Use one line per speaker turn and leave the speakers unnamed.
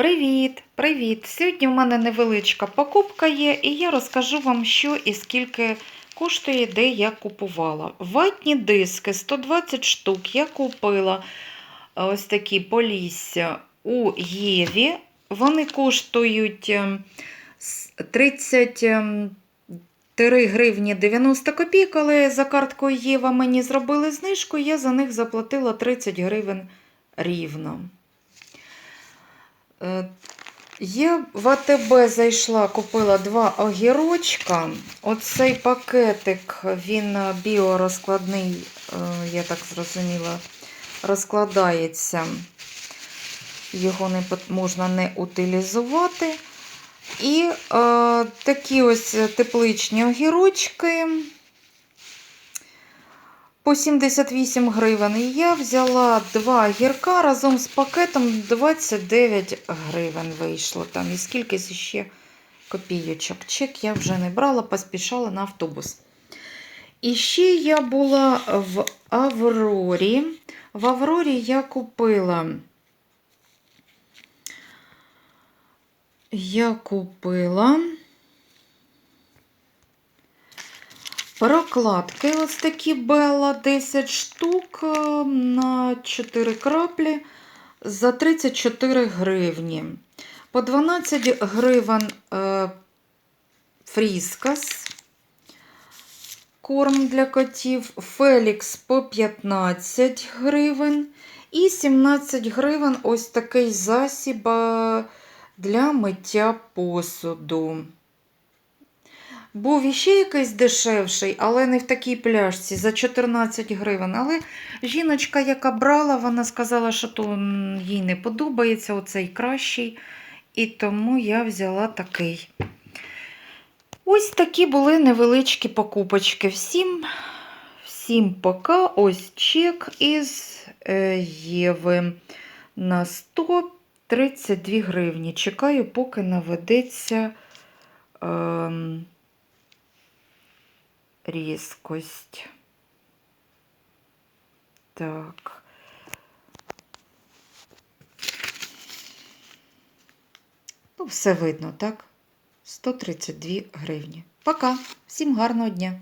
Привіт, привіт! Сьогодні в мене невеличка покупка є, і я розкажу вам, що і скільки коштує, де я купувала. Ватні диски 120 штук я купила е, ось такі полісся у Єві. Вони коштують ем, 33 гривні 90 копійок, але за карткою Єва мені зробили знижку, я за них заплатила 30 гривень рівно. Е, Я в АТБ зайшла, купила два огірочка. Оцей пакетик, він е, біорозкладний, е, я так зрозуміла, розкладається. Його не можна не утилізувати. І е, такі ось тепличні огірочки по 78 гривень. Я взяла два гірка разом з пакетом 29 гривень вийшло там. І скільки ще копійочок. Чек я вже не брала, поспішала на автобус. І ще я була в Аврорі. В Аврорі я купила. Я купила прокладки ось такі Белла 10 штук е, на 4 краплі за 34 гривні. По 12 гривень е, фріскас, корм для котів, Фелікс по 15 гривень. І 17 гривень ось такий засіб е, для миття посуду. Був іще якийсь дешевший, але не в такій пляшці за 14 гривень. Але жіночка, яка брала, вона сказала, що то їй не подобається, оцей кращий. І тому я взяла такий. Ось такі були невеличкі покупочки. Всім, всім пока. Ось чек із е, Єви на 132 гривні. Чекаю, поки наведеться. Ем, різкость. Так. Ну, все видно, так? 132 гривні. Пока. Всім гарного дня.